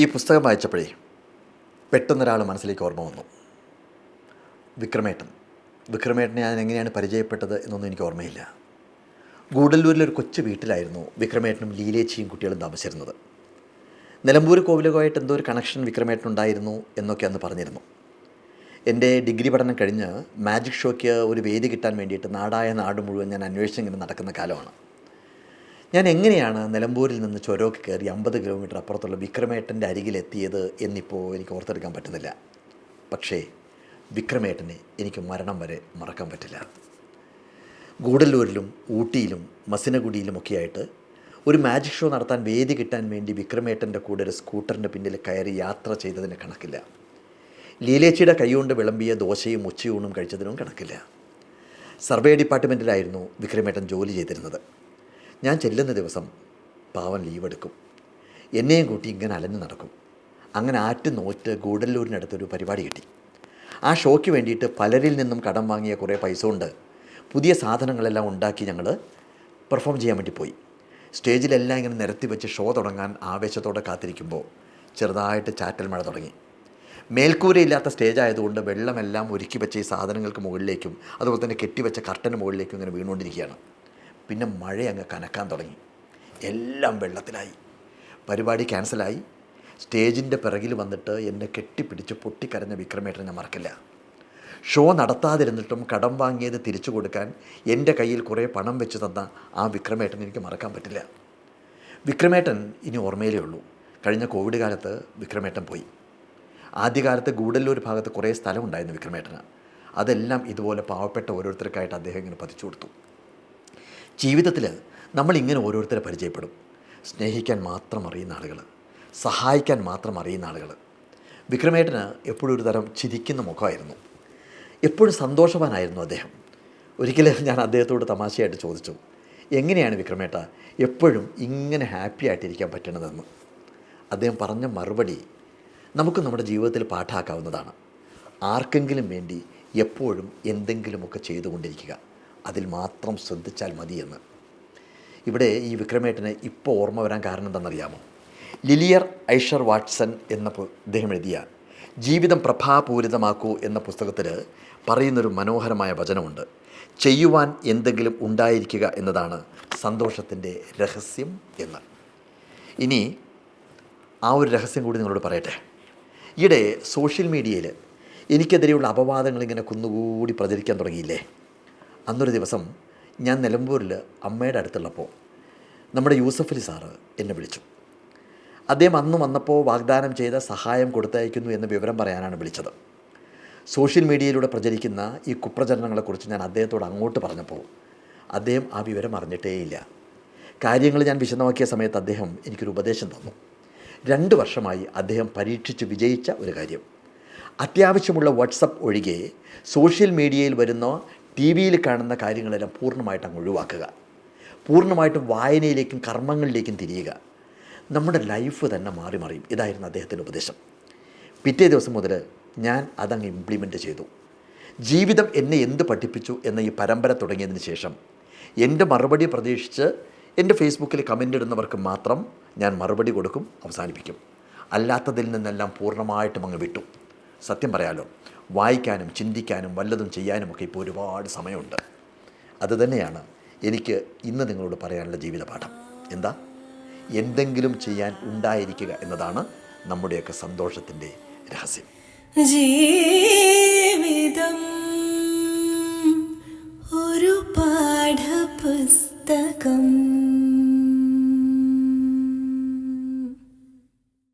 ഈ പുസ്തകം വായിച്ചപ്പോഴേ പെട്ടെന്നൊരാൾ മനസ്സിലേക്ക് ഓർമ്മ വന്നു. വിക്രമേട്ടൻ. വിക്രമേട്ടനെ ഞാൻ എങ്ങനെയാണ് പരിചയപ്പെട്ടത് എന്നൊന്നും എനിക്ക് ഓർമ്മയില്ല. ഗൂഡല്ലൂരിലൊരു കൊച്ചു വീട്ടിലായിരുന്നു വിക്രമേട്ടനും ലീലേച്ചിയും കുട്ടികളും താമസിച്ചിരുന്നത്. നിലമ്പൂർ കോവിലുമായിട്ട് എന്തോ ഒരു കണക്ഷൻ വിക്രമേട്ടൻ ഉണ്ടായിരുന്നു എന്നൊക്കെ അന്ന് പറഞ്ഞിരുന്നു. എന്റെ ഡിഗ്രി പഠനം കഴിഞ്ഞ് മാജിക് ഷോയ്ക്ക് ഒരു വേദി കിട്ടാൻ വേണ്ടിയിട്ട് നാടായ നാട് മുഴുവൻ ഞാൻ അന്വേഷിച്ചിങ്ങനെ നടക്കുന്ന കാലമാണ്. ഞാൻ എങ്ങനെയാണ് നിലമ്പൂരിൽ നിന്ന് ചൊരോക്ക് കയറി അമ്പത് കിലോമീറ്റർ അപ്പുറത്തുള്ള വിക്രമേട്ടന്റെ അരികിലെത്തിയത് എന്നിപ്പോൾ എനിക്ക് ഓർത്തെടുക്കാൻ പറ്റുന്നില്ല. പക്ഷേ വിക്രമേട്ടനെ എനിക്ക് മരണം വരെ മറക്കാൻ പറ്റില്ല. ഗൂഡല്ലൂരിലും ഊട്ടിയിലും മസിനഗുഡിയിലുമൊക്കെയായിട്ട് ഒരു മാജിക് ഷോ നടത്താൻ വേദി കിട്ടാൻ വേണ്ടി വിക്രമേട്ടന്റെ കൂടെ ഒരു സ്കൂട്ടറിന്റെ പിന്നിൽ കയറി യാത്ര ചെയ്തതിന് കണക്കില്ല. ലീലേച്ചിയുടെ കൈകൊണ്ട് വിളമ്പിയ ദോശയും ഉച്ചയൂണും കഴിച്ചതിനും കണക്കില്ല. സർവേ ഡിപ്പാർട്ട്മെന്റിലായിരുന്നു വിക്രമേട്ടൻ ജോലി ചെയ്തിരുന്നത്. ഞാൻ ചെല്ലുന്ന ദിവസം പാവൻ ലീവ് എടുക്കും എന്നെയും കൂട്ടി ഇങ്ങനെ അലഞ്ഞു നടക്കും. അങ്ങനെ ആറ്റ് നോറ്റ് ഗൂഡല്ലൂരിനടുത്തൊരു പരിപാടി കിട്ടി. ആ ഷോയ്ക്ക് വേണ്ടിയിട്ട് പലരിൽ നിന്നും കടം വാങ്ങിയ കുറേ പൈസ ഉണ്ട് പുതിയ സാധനങ്ങളെല്ലാം ഉണ്ടാക്കി ഞങ്ങൾ പെർഫോം ചെയ്യാൻ വേണ്ടി പോയി. സ്റ്റേജിലെല്ലാം ഇങ്ങനെ നിരത്തി വെച്ച് ഷോ തുടങ്ങാൻ ആവേശത്തോടെ കാത്തിരിക്കുമ്പോൾ ചെറുതായിട്ട് ചാറ്റൽ മഴ തുടങ്ങി. മേൽക്കൂരയില്ലാത്ത സ്റ്റേജ് ആയതുകൊണ്ട് വെള്ളമെല്ലാം ഒരുക്കി വെച്ച ഈ സാധനങ്ങൾക്ക് മുകളിലേക്കും അതുപോലെ തന്നെ കെട്ടിവെച്ച കർട്ടന് മുകളിലേക്കും ഇങ്ങനെ വീണുകൊണ്ടിരിക്കുകയാണ്. പിന്നെ മഴ അങ്ങ് കനക്കാൻ തുടങ്ങി. എല്ലാം വെള്ളത്തിലായി. പരിപാടി ക്യാൻസലായി. സ്റ്റേജിന്റെ പിറകിൽ വന്നിട്ട് എന്നെ കെട്ടിപ്പിടിച്ച് പൊട്ടിക്കരഞ്ഞ വിക്രമേട്ടനെ ഞാൻ മറക്കില്ല. ഷോ നടത്താതിരുന്നിട്ടും കടം വാങ്ങിയത് തിരിച്ചു കൊടുക്കാൻ എന്റെ കയ്യിൽ കുറേ പണം വെച്ച് തന്ന ആ വിക്രമേട്ടൻ എനിക്ക് മറക്കാൻ പറ്റില്ല. വിക്രമേട്ടൻ ഇനി ഓർമ്മയിലേ ഉള്ളൂ. കഴിഞ്ഞ കോവിഡ് കാലത്ത് വിക്രമേട്ടൻ പോയി. ആദ്യകാലത്ത് ഗൂഡല്ലൂർ ഭാഗത്ത് കുറേ സ്ഥലമുണ്ടായിരുന്നു വിക്രമേട്ടന്. അതെല്ലാം ഇതുപോലെ പാവപ്പെട്ട ഓരോരുത്തർക്കായിട്ട് അദ്ദേഹം ഇങ്ങനെ പതിച്ചു കൊടുത്തു. ജീവിതത്തിൽ നമ്മളിങ്ങനെ ഓരോരുത്തരെ പരിചയപ്പെടും. സ്നേഹിക്കാൻ മാത്രം അറിയുന്ന ആളുകൾ സഹായിക്കാൻ മാത്രം അറിയുന്ന ആളുകൾ. വിക്രമേട്ടന് എപ്പോഴും ഒരു തരം ചിരിക്കുന്ന മുഖമായിരുന്നു. എപ്പോഴും സന്തോഷവാനായിരുന്നു അദ്ദേഹം. ഒരിക്കലും ഞാൻ അദ്ദേഹത്തോട് തമാശയായിട്ട് ചോദിച്ചു എങ്ങനെയാണ് വിക്രമേട്ട എപ്പോഴും ഇങ്ങനെ ഹാപ്പി ആയിട്ടിരിക്കാൻ പറ്റണതെന്ന്? അദ്ദേഹം പറഞ്ഞ മറുപടി നമുക്ക് നമ്മുടെ ജീവിതത്തിൽ പാഠാക്കാവുന്നതാണ്. ആർക്കെങ്കിലും വേണ്ടി എപ്പോഴും എന്തെങ്കിലുമൊക്കെ ചെയ്തുകൊണ്ടിരിക്കുക. അതിൽ മാത്രം ശ്രദ്ധിച്ചാൽ മതിയെന്ന് ഇവിടെ ഈ വിക്രമേട്ടന് ഇപ്പോൾ ഓർമ്മ വരാൻ കാരണം എന്താണെന്നറിയാമോ? ലിലിയർ ഐഷർ വാട്സൺ എന്ന അദ്ദേഹം എഴുതിയ ജീവിതം പ്രഭാപൂരിതമാക്കൂ എന്ന പുസ്തകത്തിൽ പറയുന്നൊരു മനോഹരമായ വചനമുണ്ട്. ചെയ്യുവാൻ എന്തെങ്കിലും ഉണ്ടായിരിക്കുക എന്നതാണ് സന്തോഷത്തിന്റെ രഹസ്യം എന്ന്. ഇനി ആ ഒരു രഹസ്യം കൂടി നിങ്ങളോട് പറയട്ടെ. ഈയിടെ സോഷ്യൽ മീഡിയയിൽ എനിക്കെതിരെയുള്ള അപവാദങ്ങൾ ഇങ്ങനെ കുന്നുകൂടി പ്രചരിക്കാൻ തുടങ്ങിയില്ലേ? അന്നൊരു ദിവസം ഞാൻ നിലമ്പൂരിൽ അമ്മയുടെ അടുത്തുള്ളപ്പോൾ നമ്മുടെ യൂസഫ് അലി സാറ് എന്നെ വിളിച്ചു. അദ്ദേഹം അന്ന് വന്നപ്പോൾ വാഗ്ദാനം ചെയ്ത സഹായം കൊടുത്തയക്കുന്നു എന്ന വിവരം പറയാനാണ് വിളിച്ചത്. സോഷ്യൽ മീഡിയയിലൂടെ പ്രചരിക്കുന്ന ഈ കുപ്രചരണങ്ങളെക്കുറിച്ച് ഞാൻ അദ്ദേഹത്തോട് അങ്ങോട്ട് പറഞ്ഞപ്പോൾ അദ്ദേഹം ആ വിവരം അറിഞ്ഞിട്ടേയില്ല. കാര്യങ്ങൾ ഞാൻ വിശദമാക്കിയ സമയത്ത് അദ്ദേഹം എനിക്കൊരു ഉപദേശം തന്നു. രണ്ട് വർഷമായി അദ്ദേഹം പരീക്ഷിച്ച് വിജയിച്ച ഒരു കാര്യം. അത്യാവശ്യമുള്ള വാട്സപ്പ് ഒഴികെ സോഷ്യൽ മീഡിയയിൽ വരുന്ന ടി വിയിൽ കാണുന്ന കാര്യങ്ങളെല്ലാം പൂർണമായിട്ട് അങ്ങ് ഒഴിവാക്കുക. പൂർണമായിട്ടും വായനയിലേക്കും കർമ്മങ്ങളിലേക്കും തിരിയുക. നമ്മുടെ ലൈഫ് തന്നെ മാറി മറിയും. ഇതായിരുന്നു അദ്ദേഹത്തിന്റെ ഉപദേശം. പിറ്റേ ദിവസം മുതൽ ഞാൻ അതങ്ങ് ഇംപ്ലിമെന്റ് ചെയ്തു. ജീവിതം എന്നെ എന്ത് പഠിപ്പിച്ചു എന്ന ഈ പരമ്പര തുടങ്ങിയതിന് ശേഷം എന്റെ മറുപടി പ്രതീക്ഷിച്ച് എന്റെ ഫേസ്ബുക്കിൽ കമന്റ് ഇടുന്നവർക്ക് മാത്രം ഞാൻ മറുപടി കൊടുക്കും അവസാനിപ്പിക്കും. അല്ലാത്തതിൽ നിന്നെല്ലാം പൂർണമായിട്ടും അങ്ങ് വിട്ടു. സത്യം പറയാലോ വായിക്കാനും ചിന്തിക്കാനും വല്ലതും ചെയ്യാനുമൊക്കെ ഇപ്പോൾ ഒരുപാട് സമയമുണ്ട്. അതുതന്നെയാണ് എനിക്ക് ഇന്ന് നിങ്ങളോട് പറയാനുള്ള ജീവിതപാഠം. എന്താ? എന്തെങ്കിലും ചെയ്യാൻ ഉണ്ടായിരിക്കുക എന്നതാണ് നമ്മുടെയൊക്കെ സന്തോഷത്തിന്റെ രഹസ്യം. ജീവിതം ഒരു പാഠപുസ്തകം.